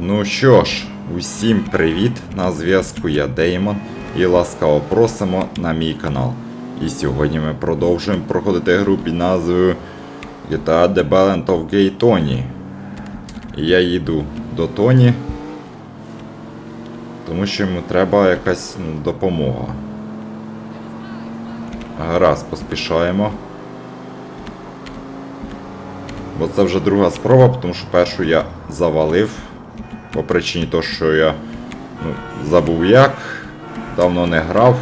Ну що ж, усім привіт! На зв'язку я Деймон і ласкаво просимо на мій канал. І сьогодні ми продовжуємо проходити гру під назвою GTA The Balance of Gay Tony. Я їду до Тоні, тому що йому треба якась ну, допомога. Гаразд, поспішаємо. Бо це вже друга спроба, тому що першу я завалив. По причині того, що я ну, забув як, давно не грав.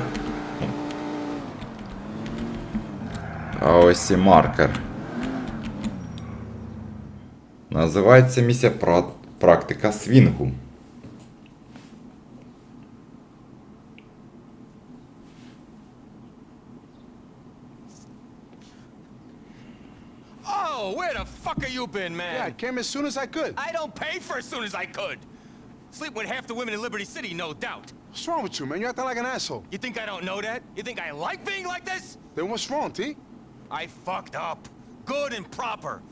А ось і маркер. Називається місія пра- практика свінгу. Where the fuck have you been, man? Yeah, I came as soon as I could. I don't pay for as soon as I could. Sleep with half the women in Liberty City, no doubt. What's wrong with you, man? You acting like an asshole. You think I don't know that? You think I like being like this? Then what's wrong, T? I fucked up. Good and proper.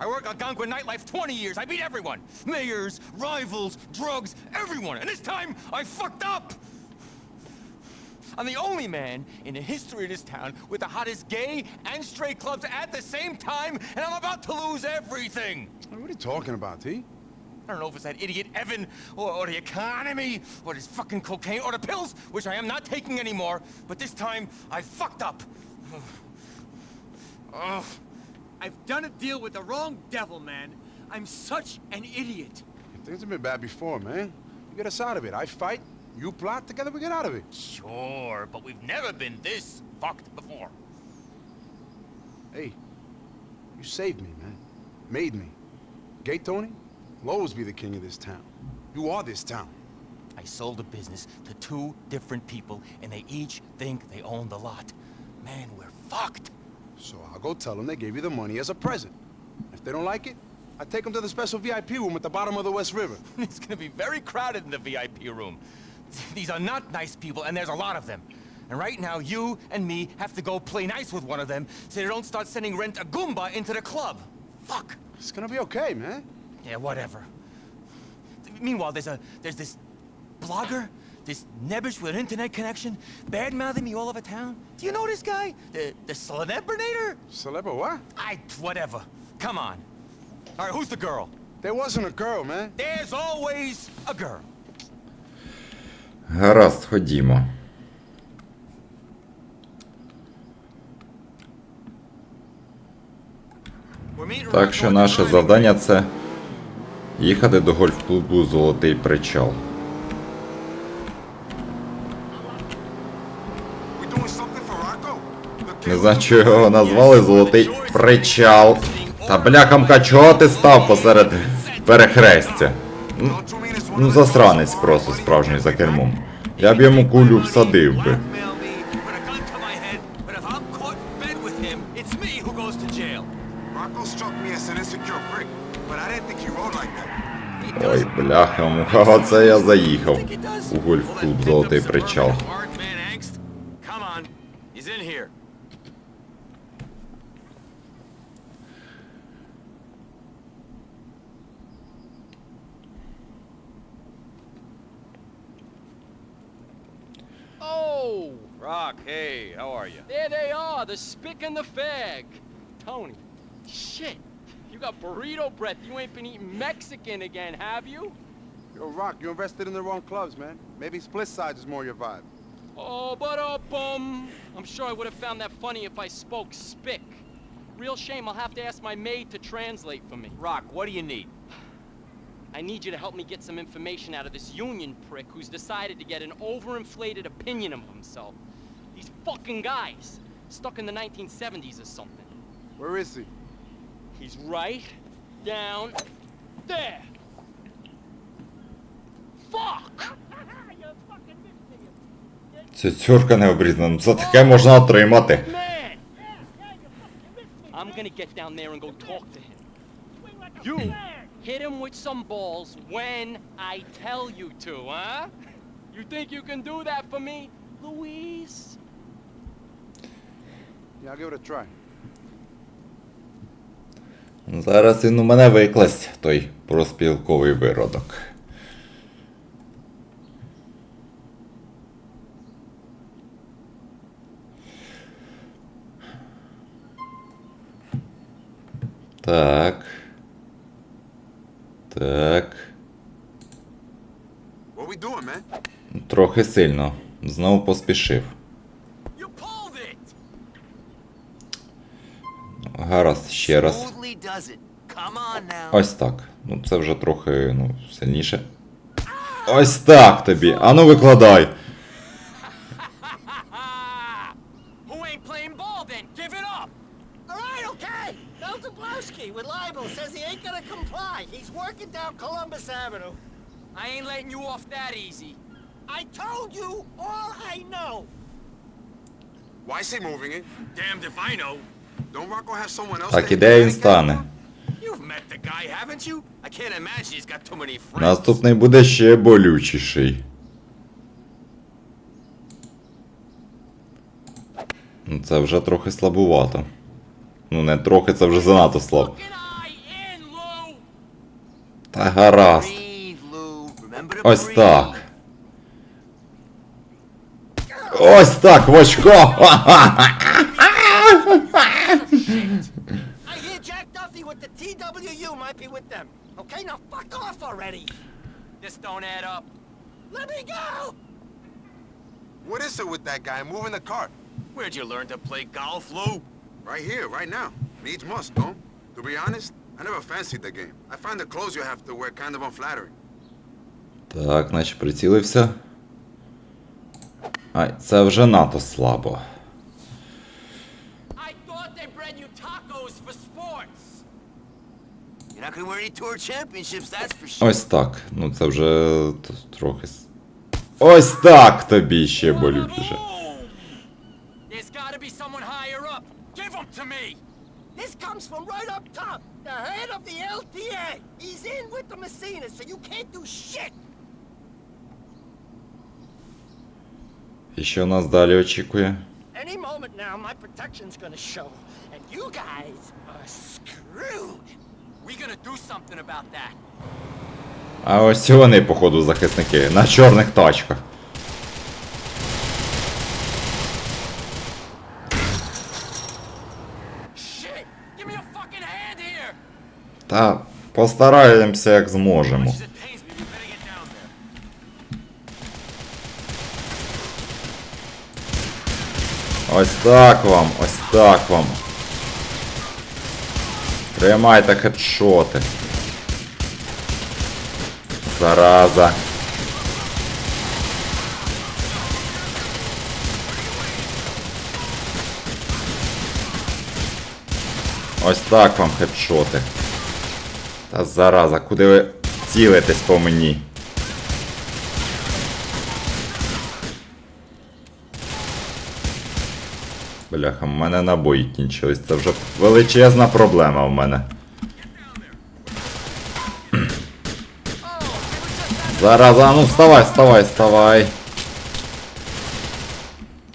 I worked Algonquin nightlife 20 years. I beat everyone. Mayors, rivals, drugs, everyone. And this time, I fucked up. I'm the only man in the history of this town with the hottest gay and straight clubs at the same time, and I'm about to lose everything. What are you talking about, T? I don't know if it's that idiot Evan, or, or the economy, or this fucking cocaine, or the pills, which I am not taking anymore. But this time, I fucked up. Ugh. Oh, I've done a deal with the wrong devil, man. I'm such an idiot. Things have been bad before, man. You get us out of it. I fight, you plot, together we get out of it. Sure, but we've never been this fucked before. Hey, you saved me, man. Made me. Gay Tony? Will always be the king of this town. You are this town. I sold a business to two different people, and they each think they own the lot. Man, we're fucked. So I'll go tell them they gave you the money as a present. If they don't like it, I take them to the special VIP room at the bottom of the West River. It's gonna be very crowded in the VIP room. These are not nice people, and there's a lot of them. And right now, you and me have to go play nice with one of them so they don't start sending Rent a Goomba into the club. Fuck. It's gonna be okay, man. Yeah, whatever. Meanwhile, there's a there's this blogger, this nebbish with an internet connection, bad mouthing me all over town. Do you know this guy? The the Celebrinator? Celebra what? I whatever. Come on. All right, who's the girl? There wasn't a girl, man. There's always a girl. Гаразд, ходімо. Так що наше завдання це їхати до гольф-клубу Золотий причал. Не знаю, чого його назвали Золотий причал. Та бляхамка, чого ти став посеред перехрестя? Ну засранець просто справжній за кермом. Я б йому кулю всадив би. Blackmail me with a gun to my head, but if I'm Rock, hey, how are you? there they are, the spick and the fag. Tony, shit, you got burrito breath. You ain't been eating Mexican again, have you? Yo, Rock, you invested in the wrong clubs, man. Maybe split sides is more your vibe. Oh, but uh, bum. I'm sure I would have found that funny if I spoke spick. Real shame, I'll have to ask my maid to translate for me. Rock, what do you need? I need you to help me get some information out of this union prick who's decided to get an overinflated opinion of himself. These fucking guys, stuck in the 1970s or something. Where is he? He's right down there. Fuck! Цюцюрка не обрізана. Ну, За таке можна отримати. Man! I'm gonna get down there and go talk to him. You hit him with some balls when I tell you to, huh? You think you can do that for me, Louise? Зараз він у мене викласть той проспілковий виродок. Так. Так. Трохи сильно. Знову поспішив. Ще раз. Ось так. Ну це вже трохи, ну, сильніше. Ось так тобі. Ану викладай. Ah! I ain't letting you off that easy. I told you all I know. Why is he moving it? Damned if I know. Так і де він стане? Наступний буде ще болючіший. Ну це вже трохи слабувато. Ну не трохи, це вже занадто слабо. Та гаразд. Ось так. Ось так, в очко! I hear Jack Duffy with the TWU might be with them. Okay, now fuck off already. This don't add up. Let me go. What is it with that guy moving the cart? Where'd you learn to play golf, Lou? Right here, right now. Needs must, no? To be honest, I never fancied the game. I find the clothes you have to wear kind of unflattering. Так, наче прицілився. Ай, це вже надто слабо. Ось так. Ну це вже т- трохи. с- Ось так тобі ще болючіше. Boom! There's gotta be someone higher up. Give them to me. This comes from right up top. The head of the LTA. He's in with the Messinas, so you can't do shit. І що нас далі очікує? Any moment now, my protection's gonna show, and you guys are screwed. А ось вони, походу, захисники. На чорних тачках. Та постараємося як зможемо. Ось так вам, ось так вам. Тримайте хедшоти. Зараза. Ось так вам хедшоти. Та зараза, куди ви цілитесь по мені? Бляха, в мене набої кінчились. Це вже величезна проблема в мене. Зараз, а ну вставай, вставай, вставай.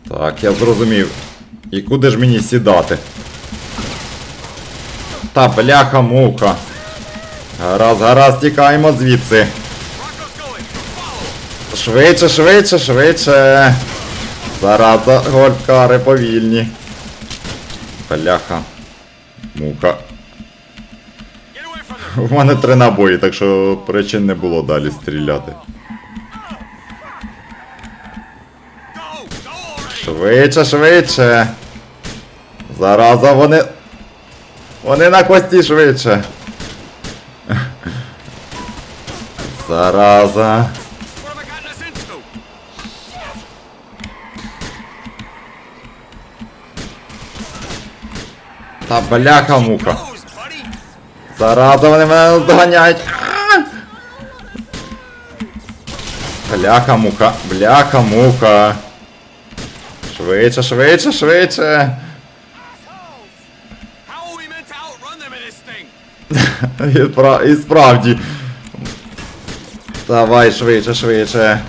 Так, я зрозумів. І куди ж мені сідати? Та бляха муха. Гаразд, гаразд, тікаємо звідси. Швидше, швидше, швидше. Зараза, гольфкари повільні. From them. У мене три набої, так що причин не було далі стріляти. Швидше, швидше. Зараза, вони. Вони на кості швидше. Зараза. Та бляха муха. Зараза, вони мене наздоганяють. Бляха муха, бляха муха. Швидше, швидше, швидше. І справді. Давай швидше, швидше.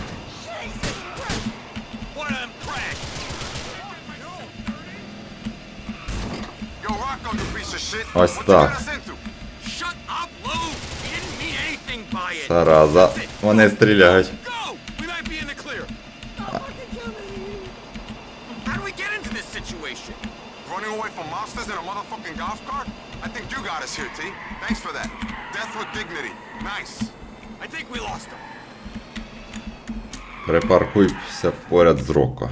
We get into this situation? Running away from monsters in a motherfucking golf cart? I think think you got us here, T. Thanks for that. Death with dignity. Nice. I think we lost him. Припаркуйся поряд з Роко.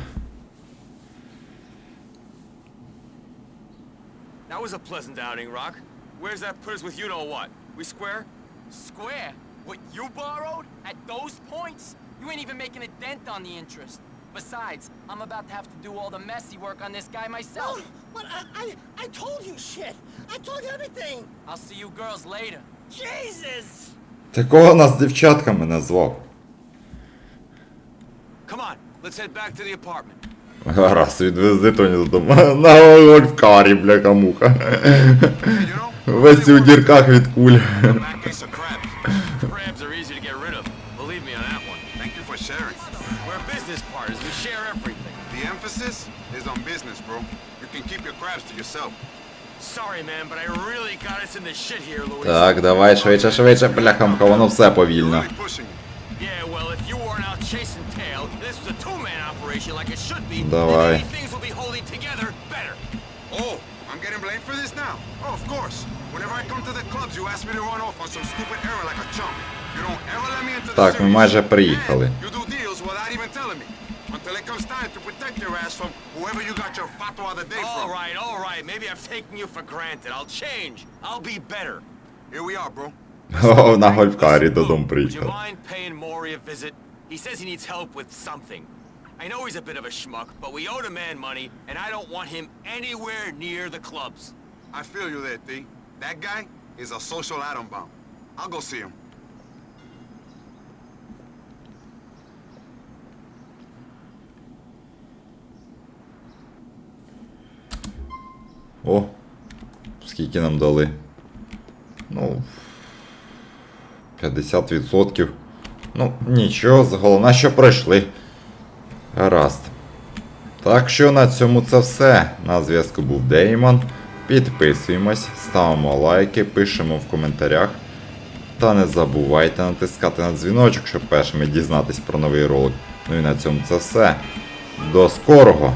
was a pleasant outing, Rock. Where's that put us with you know what? We square? Square? What you borrowed? At those points? You ain't even making a dent on the interest. Besides, I'm about to have to do all the messy work on this guy No, myself. but I, I, I told you shit. I told you everything. I'll see you girls later. Jesus! Ти кого нас дівчатками назвав? Come on, let's head back to the apartment. Гаразд, відвези Тоні додому. На гольфкарі, бляха муха. Hey, you know, Весь у дірках від куль. Так, давай швидше, швидше, бляха муха, воно все повільно. Really pushing it. Yeah, well, if you weren't out chasing tail, this was a two-man operation like it should be, Давай. then maybe things will be holding together better. Oh, I'm getting blamed for this now? Oh, of course. Whenever I come to the clubs, you ask me to run off on some stupid errand like a chump. You don't ever let me into the Так, ми series. майже приїхали. And you do deals without even telling me. Until it comes time to protect your ass from whoever you got your fatwa of the day All from. right, all right. Maybe I've taken you for granted. I'll change. I'll be better. Here we are, bro. О, на гольфкарі Listen, додому Lou, Would you приїхав. mind paying Maury a visit? He says he needs help with something. I know he's a bit of a schmuck, but we owe the man money, and I don't want him anywhere near the clubs. I feel you there, T. That guy is a social atom bomb. I'll go see him. О, скільки нам дали? Ну. 50%. Ну, нічого, головне, що пройшли. Гаразд. Так що на цьому це все. На зв'язку був Деймон. Підписуємось, ставимо лайки, пишемо в коментарях. Та не забувайте натискати на дзвіночок, щоб першими дізнатись про новий ролик. Ну і на цьому це все. До скорого!